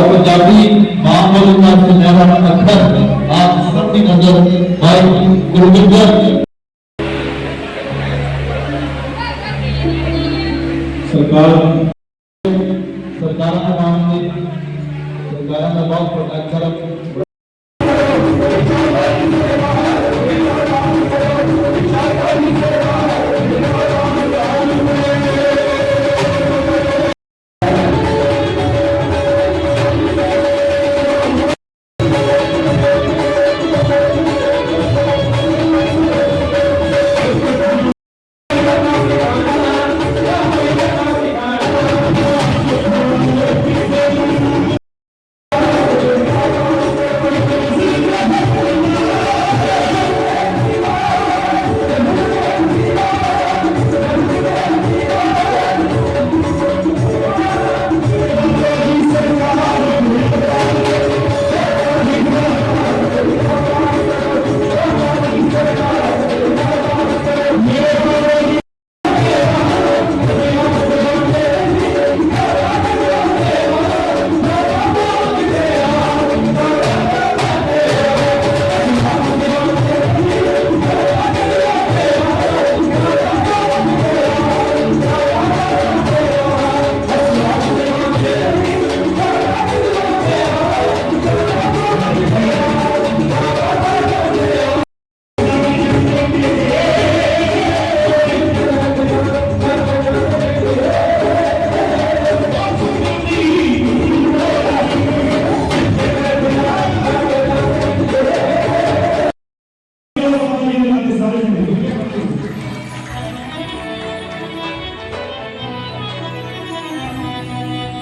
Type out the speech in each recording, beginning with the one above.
और पंजाबी माँ बोली का सुनहरा आप सबकी नज़र भाई सरकार सरकार का नाम सरकार बहुत बड़ा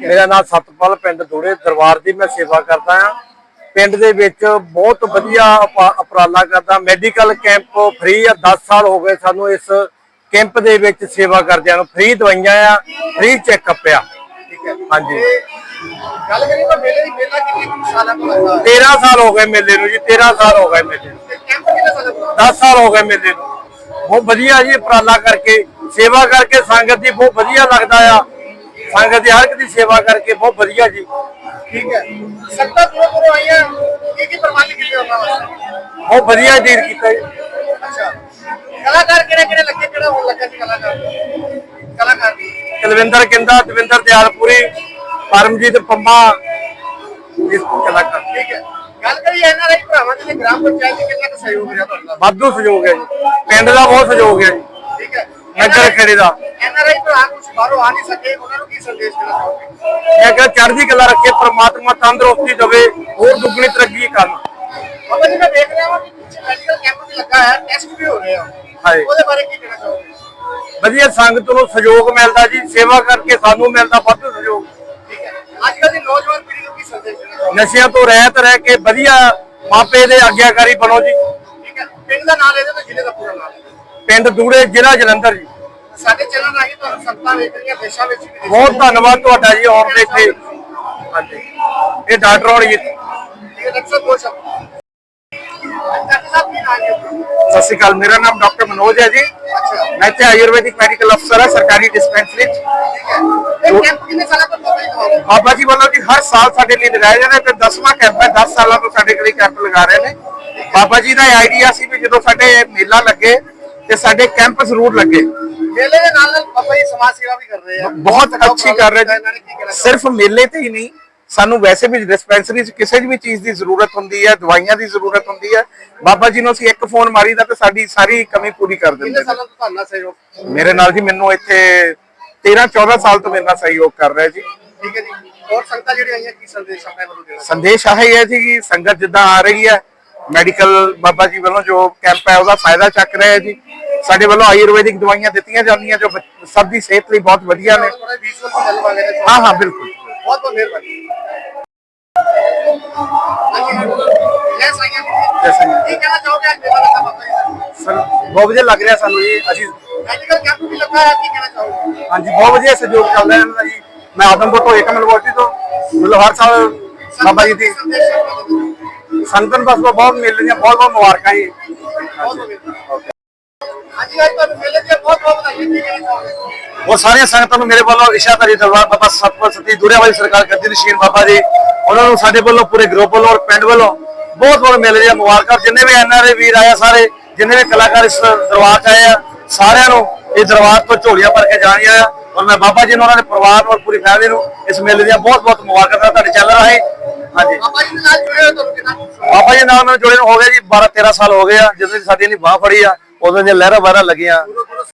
ਮੇਰਾ ਨਾਮ ਸਤਪਾਲ ਪਿੰਡ ਦੂੜੇ ਦਰਬਾਰ ਦੀ ਮੈਂ ਸੇਵਾ ਕਰਦਾ ਹਾਂ। ਪਿੰਡ ਦੇ ਵਿੱਚ ਬਹੁਤ ਵਧੀਆ ਉਪਾ- ਉਪਰਾਲਾ ਕਰਦਾ। ਮੈਡੀਕਲ ਕੈਂਪ ਫ੍ਰੀ ਆ 10 ਸਾਲ ਹੋ ਗਏ ਸਾਨੂੰ ਇਸ ਕੈਂਪ ਦੇ ਵਿੱਚ ਸੇਵਾ ਕਰਦਿਆਂ ਨੂੰ। ਫ੍ਰੀ ਦਵਾਈਆਂ ਆ ਫ੍ਰੀ ਚੈੱਕਅਪ ਆ। ਹਾਂਜੀ। ਗੱਲ ਕਰੀ ਤਾਂ ਮੇਲੇ ਦੀ ਮੇਲਾ ਕਿੰਨੇ ਸਾਲਾਂ ਤੋਂ ਲੱਗਦਾ? ਹੈ 13 ਸਾਲ ਹੋ ਗਏ ਮੇਲੇ ਨੂੰ ਜੀ 13 ਸਾਲ ਹੋ ਗਏ ਮੇਲੇ ਨੂੰ। ਕੈਂਪ ਕਿੰਨੇ ਸਾਲਾਂ ਤੋਂ? 10 ਸਾਲ ਹੋ ਗਏ ਮੇਲੇ ਨੂੰ। ਬਹੁਤ ਵਧੀਆ ਜੀ ਉਪਰਾਲਾ ਕਰਕੇ ਸੇਵਾ ਕਰਕੇ ਸੰਗਤ ਦੀ ਬਹੁਤ ਵਧੀਆ ਲੱਗਦਾ ਆ। ਸੰਗਤ ਦੀ ਹਰ ਇੱਕ ਦੀ ਸੇਵਾ ਕਰਕੇ ਬਹੁਤ ਵਧੀਆ ਜੀ। ਠੀਕ ਹੈ। ਸੰਗਤਾਂ ਦੂਰੋਂ ਦੂਰੋਂ ਆਈਆਂ। ਕੀ ਕੀ ਪ੍ਰਬੰਧ ਕੀਤੇ ਉਹਨਾਂ ਵਾਸਤੇ? ਬਹੁਤ ਵਧੀਆ ਡੀਲ ਕੀਤਾ ਜੀ। ਅੱਛਾ। ਕਲਾਕਾਰ ਕਿਹੜੇ ਕਿਹੜੇ ਲੱਗੇ? ਕਿਹੜਾ ਹੁਣ ਲੱਗਾ ਸੀ ਕਲਾਕਾਰ? ਕਲਾਕਾਰ ਕੁਲਵਿੰਦਰ ਕਿੰਦਾ ਦਵਿੰਦਰ ਦਿਆਲਪੁਰੀ ਪਰਮਜੀਤ ਪੰਮਾ ਇਸ ਕਲਾਕਾਰ। ਠੀਕ ਹੈ। ਗੱਲ ਕਰੀ ਇਹਨਾਂ ਰਾਈ ਭਰਾਵਾਂ ਦੇ ਗ੍ਰਾਮ ਪੰਚਾਇਤ ਦੇ ਕਿੰਨਾ ਕੁ ਸਹਿਯੋਗ ਰਿਹਾ ਤੁਹਾਡਾ ਵਾਧੂ ਸਹਿਯੋਗ ਹੈ ਜੀ। ਪਿੰਡ ਦਾ ਬਹੁਤ ਸਹਿਯੋਗ ਹੈ ਜੀ। ਠੀਕ ਹੈ। ਨਗਰ ਖੇੜੇ ਦਾ। ਇਹਨਾਂ ਰਾਈ ਭਰਾ ਕੁਝ ਬਾਹਰੋਂ ਆ ਨਹੀਂ ਸਕੇ ਉਹਨਾਂ ਨੂੰ ਕੀ ਸੰਦੇਸ਼ ਦੇਣਾ ਚਾਹੋਗੇ? ਮੈਂ ਕਿਹਾ ਚੜ੍ਹਦੀ ਕਲਾ ਰੱਖੇ ਪ੍ਰਮਾਤਮਾ ਤੰਦਰੁਸਤੀ ਦੇਵੇ ਹੋਰ ਦੁੱਗਣੀ ਤਰੱਕੀ ਕਰਨ। ਬਾਬਾ ਜੀ ਮੈਂ ਦੇਖ ਰਿਹਾ ਹਾਂ ਕਿ ਪਿੱਛੇ ਮੈਡੀਕਲ ਕੈਂਪ ਵੀ ਲੱਗਾ ਹੈ ਟੈਸਟ ਵੀ ਹੋ ਰਹੇ ਆ। ਹਾਂਜੀ। ਉਹਦੇ ਬਾਰੇ ਕੀ ਕਹਿਣਾ ਚਾਹੋਗੇ? ਵਧੀਆ ਸੰਗਤ ਨੂੰ ਸਹਿਯੋਗ ਮਿਲਦਾ ਜੀ ਸੇਵਾ ਕਰਕੇ ਸਾਨੂੰ ਮਿਲਦਾ ਵਾਧੂ ਸਹਿਯੋਗ। ਠੀਕ ਹੈ। ਅੱਜ ਕੱਲ੍ਹ ਦੀ ਨੌਜਵਾਨ ਪੀੜ੍ਹੀ ਨੂੰ ਕੀ ਸੰਦੇਸ਼ ਦੇਣਾ ਚਾਹੋਗੇ? ਨਸ਼ਿਆਂ ਤੋਂ ਰਹਿਤ ਰਹਿ ਕੇ ਵਧੀਆ ਮਾਪੇ ਦੇ ਆਗਿਆਕਾਰੀ ਬਣੋ ਜੀ। ਠੀਕ ਹੈ। ਪਿੰਡ ਦਾ ਨਾਮ ਲੈ ਦਿਓ ਤੇ ਜ਼ਿਲ੍ਹੇ ਦਾ ਪੂਰਾ ਨਾਮ ਲੈ ਦਿਓ। ਪਿੰਡ ਦੂੜੇ ਜ਼ਿਲ੍ਹਾ ਜਲੰਧਰ ਜੀ। ਸਾਡੇ ਚੈਨਲ ਰਾਹੀਂ ਤੁਹਾਨੂੰ ਸੰਗਤਾਂ ਵੇਖ ਰਹੀਆਂ ਦੇਸ਼ਾਂ ਵਿੱਚ ਵੀ ਬਹੁਤ। ਧੰਨਵਾਦ ਤੁਹਾਡਾ ਜੀ ਆਉਣ ਦੇ ਇੱਥੇ। ਹਾਂਜੀ। ਇਹ ਡਾਕਟਰ ਹੋਣੀ ਜੀ। ਠੀਕ ਹੈ ਡਾਕਟਰ ਸਾਹਿਬ ਦੋ ਸ਼ਬਦ ਡਾਕਟਰ ਸਾਹਿਬ ਕੀ ਨਾਮ ਹੈ ਸਤਿ ਸ਼੍ਰੀ ਅਕਾਲ ਮੇਰਾ ਨਾਮ ਡਾਕਟਰ ਮਨੋਜ ਹੈ ਜੀ। ਮੈਂ ਤੇ ਆਯੁਰਵੈਦਿਕ ਮੈਡੀਕਲ ਅਫਸਰ ਹਾਂ ਸਰਕਾਰੀ ਡਿਸਪੈਂਸਰੀ ਚ ਇਹ ਬਾਬਾ ਜੀ ਵੱਲੋਂ ਜੀ ਹਰ ਸਾਲ ਸਾਡੇ ਲਈ ਲਗਾਏ ਜਾਂਦੇ ਤੇ 10ਵਾਂ ਕੈਂਪ ਹੈ 10 ਸਾਲਾਂ ਤੋਂ ਸਾਡੇ ਲਈ ਕੈਂਪ ਲਗਾ ਰਹੇ ਨੇ। ਬਾਬਾ ਜੀ ਦਾ ਆਈਡੀਆ ਸੀ ਵੀ ਜਦੋਂ ਸਾਡੇ ਮੇਲਾ ਲੱਗੇ ਤੇ ਸਾਡੇ ਕੈਂਪ ਜ਼ਰੂਰ ਲੱਗੇ। ਮੇਲੇ ਦੇ ਨਾਲ ਨਾਲ ਬਾਬਾ ਜੀ ਸਮਾਜ ਸੇਵਾ ਵੀ ਕਰ ਰਹੇ ਆ ਬਹੁਤ ਅੱਛੀ ਕਰ ਰਹੇ ਜੀ। ਸਿਰਫ ਮੇਲੇ ਤੇ ਹੀ ਨਹੀਂ ਸਾਨੂੰ ਵੈਸੇ ਵੀ ਡਿਸਪੈਂਸਰੀ 'ਚ ਕਿਸੇ ਵੀ ਚੀਜ਼ ਦੀ ਜ਼ਰੂਰਤ ਹੁੰਦੀ ਹੈ ਦਵਾਈਆਂ ਦੀ ਜ਼ਰੂਰਤ ਹੁੰਦੀ ਹੈ। ਬਾਬਾ ਜੀ ਨੂੰ ਅਸੀਂ ਇੱਕ ਫੋਨ ਮਾਰੀਦਾ ਤੇ ਸਾਡੀ ਸਾਰੀ ਕਮੀ ਪੂਰੀ ਕਰ ਦਿੰਦੇ ਨੇ। ਮੇਰੇ ਨਾਲ ਜੀ ਮੈਨੂੰ ਇੱਥੇ 13 14 ਸਾਲ ਤੋਂ ਮੇਰੇ ਨਾਲ ਸਹਿਯੋਗ ਕਰ ਰਿਹਾ ਜੀ। ਠੀਕ ਹੈ ਜੀ। ਹੋਰ ਸੰਗਤਾਂ ਜਿਹੜੀਆਂ ਆਈਆਂ ਕੀ ਸੰਦੇਸ਼ ਆਪਣੇ ਵੱਲੋਂ ਦੇਣਾ ਸੰਦੇਸ਼ ਆਹ ਹੀ ਹੈ ਜੀ ਕਿ ਸੰਗਤ ਜਿੱਦਾਂ ਆ ਰਹੀ ਹੈ ਮੈਡੀਕਲ ਬਾਬਾ ਜੀ ਵੱਲੋਂ ਜੋ ਕੈਂਪ ਹੈ ਉਹਦਾ ਫਾਇਦਾ ਚੱਕ ਰਹੇ ਹੈ ਜੀ। ਸਾਡੇ ਵੱਲੋਂ ਆਯੁਰਵੈਦਿਕ ਦਵਾਈਆਂ ਦਿੱਤੀਆਂ ਜਾਂਦੀਆਂ ਜੋ ਬੱਚ- ਸਭ ਦੀ ਸਿਹਤ ਲਈ ਬਹੁਤ ਵਧੀਆ ਨੇ। ਥੋੜਾ ਵਿਜ਼ੂਅਲ ਵੀ ਗੱਲ ਵਾਲੇ ਨੇ ਹਾਂ ਹਾਂ ਬਿਲਕੁਲ। ਬਹੁਤ ਬਹੁਤ ਮਿਹਰਬਾਨੀ। ਜੈ ਸਾਈਆਂ। ਜੈ ਸਾਈਆਂ। ਕੀ ਕਹਿਣਾ ਚਾਹੋਗੇ ਅੱਜ ਮੇਲਾ ਲੱਗਾ ਬਾਬਾ ਜੀ ਦਾ ਸਰ ਬਹੁਤ ਵਧੀਆ ਲੱਗ ਰਿਹਾ ਸਾਨੂੰ ਜੀ ਅਸੀਂ ਮੈਡੀਕਲ ਕੈਂਪ ਵੀ ਲੱਗਾ ਹੈ ਕੀ ਕਹਿਣਾ ਚਾਹੋਗੇ? ਹਾਂਜੀ ਬਹੁਤ ਵਧੀਆ ਸਹਿਯੋਗ ਚੱਲ ਰਿਹਾ ਇਹਨਾਂ ਦਾ ਜੀ। ਮੈਂ ਆਦਮਪੁਰ ਤੋਂ ਏਕਮ ਲੈਬੋਰਟਰੀ ਤੋਂ ਮਤਲਬ ਹਰ ਸਾਲ ਬਾਬਾ ਜੀ ਦੀ ਸੰਦੇਸ਼ ਸਰਬੱਤ ਦੇ। ਸੰਗਤਨ ਬਸ ਤੋਂ ਬਹੁਤ ਮਿਲ ਰਹੀਆਂ ਬਹੁਤ ਅੱਜ ਤੁਹਾਨੂੰ ਮੇਲੇ ਦੀਆਂ ਬਹੁਤ ਬਹੁਤ ਵਧਾਈਆਂ ਕੀ ਕਹਿਣਾ ਚਾਹੋਗੇ ਉਹ ਸਾਰੀਆਂ ਸੰਗਤਾਂ ਨੂੰ ਮੇਰੇ ਵੱਲੋਂ ਇਸ਼ਾਦਾਰੀ ਦਰਬਾਰ ਬਾਬਾ ਸਤਪਾਲ ਸਤੀ ਦੁਰਿਆ ਵਾਲੀ ਸਰਕਾਰ ਗੱਦੀ ਨਸ਼ੀਨ ਬਾਬਾ ਜੀ ਉਹਨਾਂ ਨੂੰ ਸਾਡੇ ਵੱਲੋਂ ਪੂਰੇ ਗਰੁੱਪ ਵੱਲੋਂ ਔਰ ਪਿੰਡ ਵੱਲੋਂ ਬਹੁਤ ਬਹੁਤ ਮਿਲ ਰਹੀਆਂ ਮੁਬਾਰਕਾਂ। ਜਿੰਨੇ ਵੀ ਐਨਆਰਏ ਵੀਰ ਆਏ ਆ ਸਾਰੇ ਜਿੰਨੇ ਵੀ ਕਲਾਕਾਰ ਇਸ ਦਰਬਾਰ 'ਚ ਆਏ ਆ ਸਾਰਿਆਂ ਨੂੰ ਇਹ ਦਰਬਾਰ ਤੋਂ ਝੋਲੀਆਂ ਭਰ ਕੇ ਜਾਣੀਆਂ ਆ। ਔਰ ਮੈਂ ਬਾਬਾ ਜੀ ਨੂੰ ਉਹਨਾਂ ਦੇ ਪਰਿਵਾਰ ਨੂੰ ਔਰ ਪੂਰੀ ਫੈਮਿਲੀ ਨੂੰ ਇਸ ਮੇਲੇ ਦੀਆਂ ਬਹੁਤ ਬਹੁਤ ਮੁਬਾਰਕਾਂ ਤੁਹਾਡੇ ਚੱਲ ਰਿਹਾ। ਹੈ ਹਾਂਜੀ। ਬਾਬਾ ਜੀ ਨਾਲ ਜੁੜੇ ਹੋਏ ਤੁਹਾਨੂੰ ਕਿੰਨਾ? ਬਾਬਾ ਜੀ ਨਾਲ ਮੈਨੂੰ ਜੁੜੇ ਨੂੰ ਹੋ ਗਏ ਜੀ 12 13 ਸਾਲ ਹੋ ਗਏ ਆ ਜਦੋਂ ਸਾਡੀ ਨੇ ਬਾਹ ਫੜੀ ਆ। ਉਹਦੇ ਦੀਆਂ ਲਹਿਰਾਂ ਬਾਰਾਂ ਲੱਗੀਆਂ।